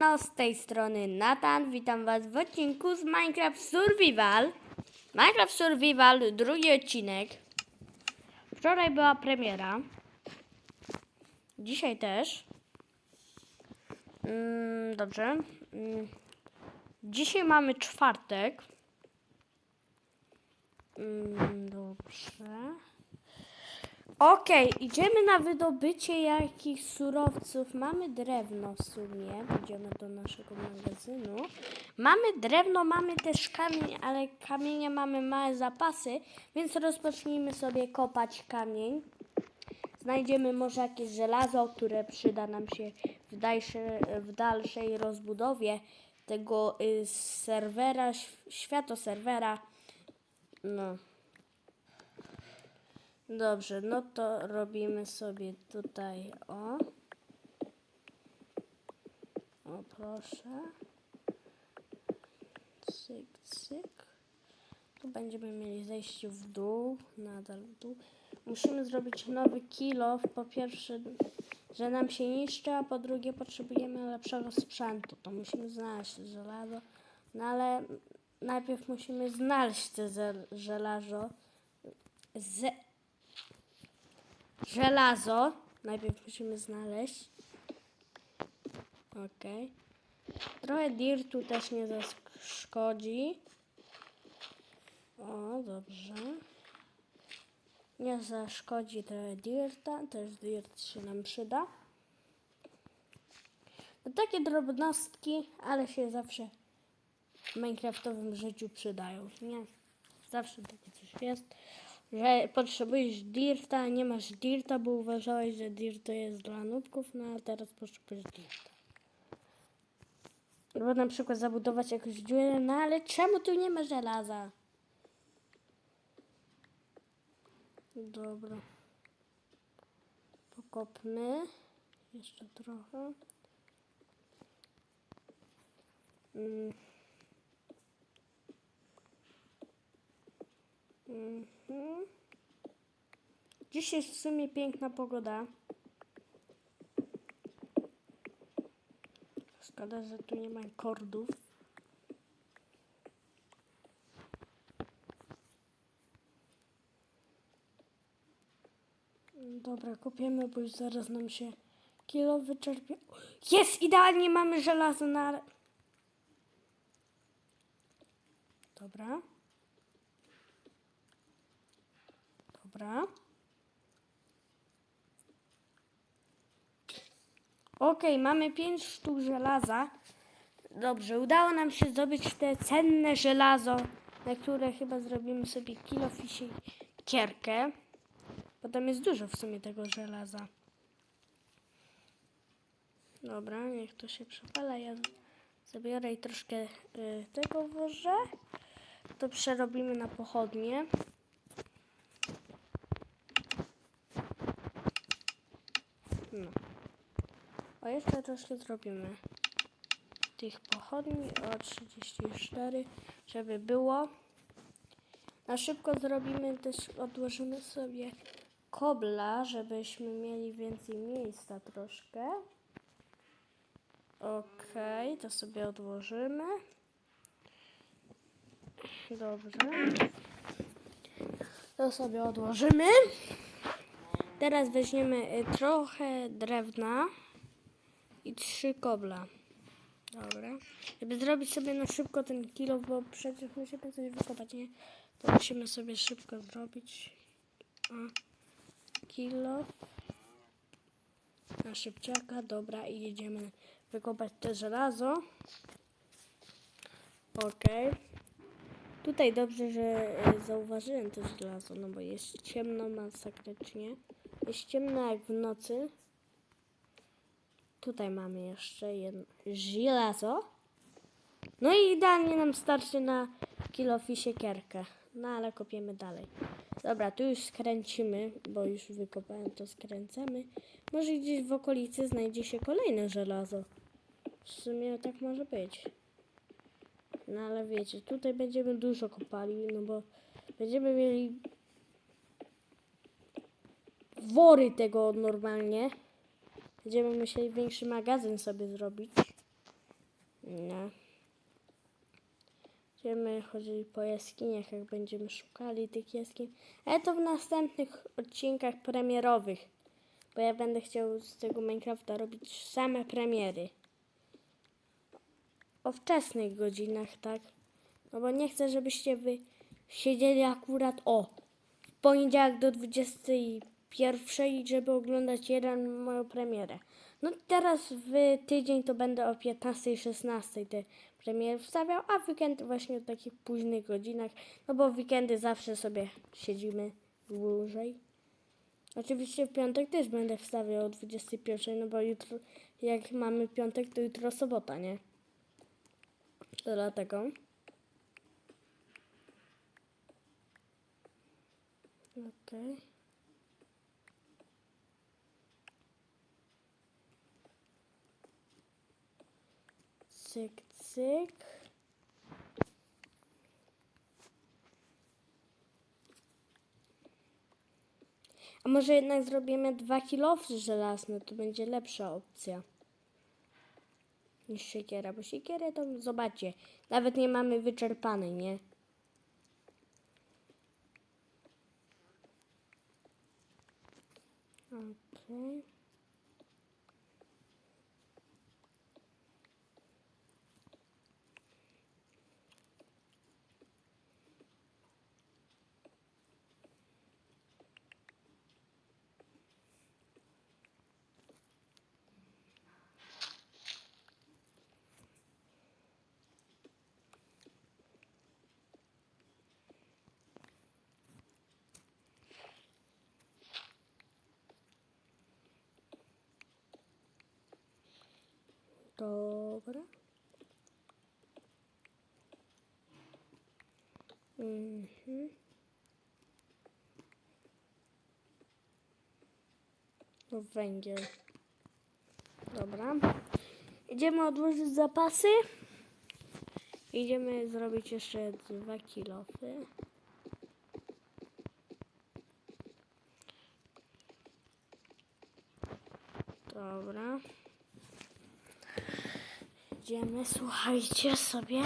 No, z tej strony Nathan, witam Was w odcinku z Minecraft Survival. Minecraft Survival, drugi odcinek. Wczoraj była premiera. Dzisiaj też. Mm, dobrze. Mm. Dzisiaj mamy czwartek. Mm, dobrze. Okej, idziemy na wydobycie jakichś surowców. Mamy drewno w sumie. Idziemy do naszego magazynu. Mamy drewno, mamy też kamień, ale kamienia mamy małe zapasy, więc rozpocznijmy sobie kopać kamień. Znajdziemy może jakieś żelazo, które przyda nam się w, dalsze, w dalszej rozbudowie tego y, serwera, św- światoserwera. No. Dobrze, no to robimy sobie tutaj o. O, proszę. Cyk, cyk. Tu będziemy mieli zejście w dół, nadal w dół. Musimy zrobić nowy kilo. Po pierwsze, że nam się niszczy, a po drugie potrzebujemy lepszego sprzętu. To musimy znaleźć żelazo. No ale najpierw musimy znaleźć zel- żelazo. Z, żelazo. Najpierw musimy znaleźć. Okej. Trochę dirtu też nie zaszkodzi. O, dobrze. Nie zaszkodzi trochę dirta. Też dirt się nam przyda. No takie drobnostki, ale się zawsze w Minecraftowym życiu przydają, nie? Zawsze takie coś jest, że potrzebujesz dirta, a nie masz dirta, bo uważałeś, że dirt to jest dla nubków, no a teraz potrzebujesz dirta. Albo na przykład zabudować jakąś dziurę, no ale czemu tu nie ma żelaza? Dobra. Pokopmy. Jeszcze trochę. Mm. Mhm. Dziś jest w sumie piękna pogoda. Szkoda, że tu nie ma kordów. Dobra, kopiemy, bo już zaraz nam się kilo wyczerpie. Jest! Idealnie mamy żelazo na... Dobra. Dobra. Okej, mamy 5 sztuk żelaza. Dobrze, udało nam się zdobyć te cenne żelazo, na które chyba zrobimy sobie kilo kierkę. Bo tam jest dużo w sumie tego żelaza. Dobra, niech to się przepala. Ja zabiorę i troszkę y, tego włożę. To przerobimy na pochodnie. No. O, jeszcze troszkę zrobimy tych pochodni o 34, żeby było. Na szybko zrobimy też, odłożymy sobie kobla, żebyśmy mieli więcej miejsca troszkę. Okej, to sobie odłożymy. Dobrze. To sobie odłożymy. Teraz weźmiemy y, trochę drewna i trzy kobla. Dobra. Żeby zrobić sobie na szybko ten kilo, bo przecież musimy coś wykopać, nie? To musimy sobie szybko zrobić. O, kilo. Na szybciaka, dobra, i jedziemy wykopać te żelazo. Okej. Tutaj dobrze, że e, zauważyłem to żelazo, no bo jest ciemno masakrycznie. Jest ciemno jak w nocy. Tutaj mamy jeszcze jedno żelazo. No i idealnie nam starczy na kilof i siekierkę. No ale kopiemy dalej. Dobra, tu już skręcimy, bo już wykopałem, to skręcamy. Może gdzieś w okolicy znajdzie się kolejne żelazo. W sumie tak może być. No ale wiecie, tutaj będziemy dużo kopali, no bo będziemy mieli wory tego normalnie. Będziemy musieli większy magazyn sobie zrobić. Nie. Będziemy chodzili po jaskiniach, jak będziemy szukali tych jaskiń. Ale to w następnych odcinkach premierowych. Bo ja będę chciał z tego Minecrafta robić same premiery. O wczesnych godzinach, tak? No bo nie chcę, żebyście wy siedzieli akurat o w poniedziałek do 21, żeby oglądać jeden moją premierę. No teraz w tydzień to będę o 15 i 16 te premiery wstawiał, a w weekend właśnie o takich późnych godzinach, no bo w weekendy zawsze sobie siedzimy dłużej. Oczywiście w piątek też będę wstawiał o 21, no bo jutro, jak mamy piątek, to jutro sobota, nie? Dlatego. Okej. Cyk, cyk. A może jednak zrobimy dwa kilofy żelazne, to będzie lepsza opcja niż siekiera, bo siekierę to zobaczcie, nawet nie mamy wyczerpanej, nie? Okej. Dobra. Mhm. No, węgiel. Dobra. Idziemy odłożyć zapasy. Idziemy zrobić jeszcze dwa kilofy. Dobra. Idziemy, słuchajcie sobie.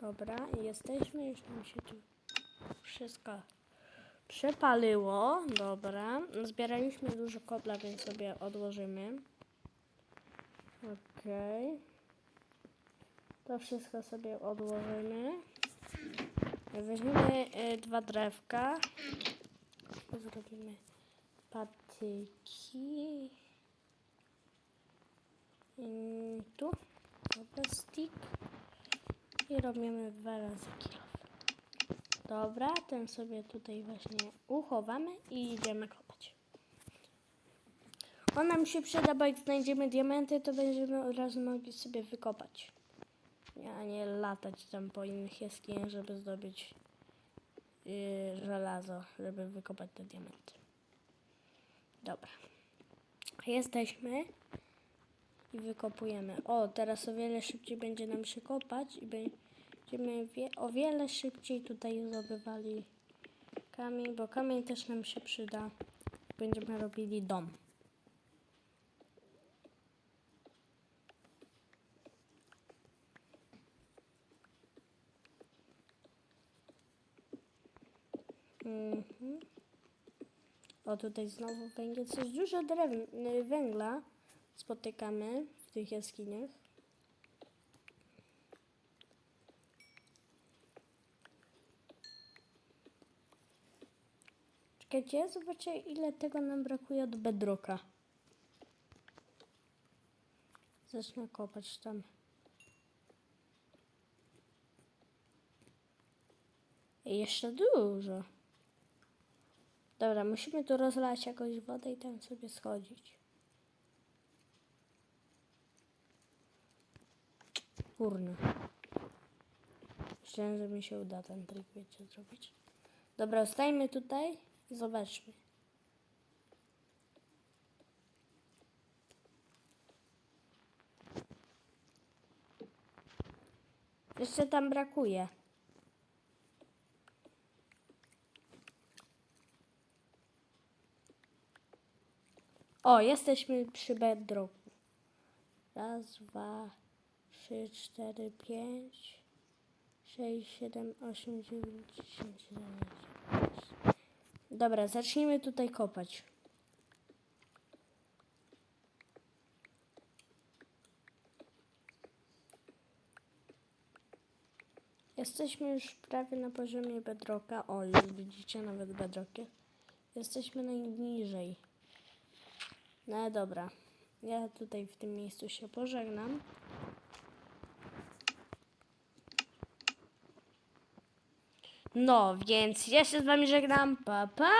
Dobra, jesteśmy, już nam się tu wszystko przepaliło. Dobra, zbieraliśmy dużo kobla, więc sobie odłożymy. Okej. To wszystko sobie odłożymy. Weźmiemy y, dwa drewka. Zrobimy patyki. Tu. Dobra, stick. I robimy dwa razy kilo. Dobra, ten sobie tutaj właśnie uchowamy i idziemy kopać. On nam się przyda, bo jak znajdziemy diamenty, to będziemy od razu mogli sobie wykopać. A nie latać tam po innych jaskiniach, żeby zdobyć yy, żelazo, żeby wykopać te diamenty. Dobra. Jesteśmy i wykopujemy. O, teraz o wiele szybciej będzie nam się kopać i będziemy wie, o wiele szybciej tutaj zdobywali kamień, bo kamień też nam się przyda. Będziemy robili dom. Mhm. O, tutaj znowu węgiel. Coś dużo drew- y, węgla spotykamy w tych jaskiniach. Czekajcie, zobaczę ile tego nam brakuje od bedrocka. Zacznę kopać tam. I jeszcze dużo. Dobra, musimy tu rozlać jakąś wodę i tam sobie schodzić. Kurno. Myślałem, że mi się uda ten trik, wiecie, zrobić. Dobra, stajmy tutaj i zobaczmy. Jeszcze tam brakuje. O, jesteśmy przy bedrocku. Raz, dwa, trzy, cztery, pięć, sześć, siedem, osiem, dziewięć, dziesięć, jedenaście. Dobra, zacznijmy tutaj kopać. Jesteśmy już prawie na poziomie bedrocka. O, już widzicie nawet bedrockie. Jesteśmy najniżej. No dobra. Ja tutaj w tym miejscu się pożegnam. No, więc ja się z wami żegnam. Pa, pa!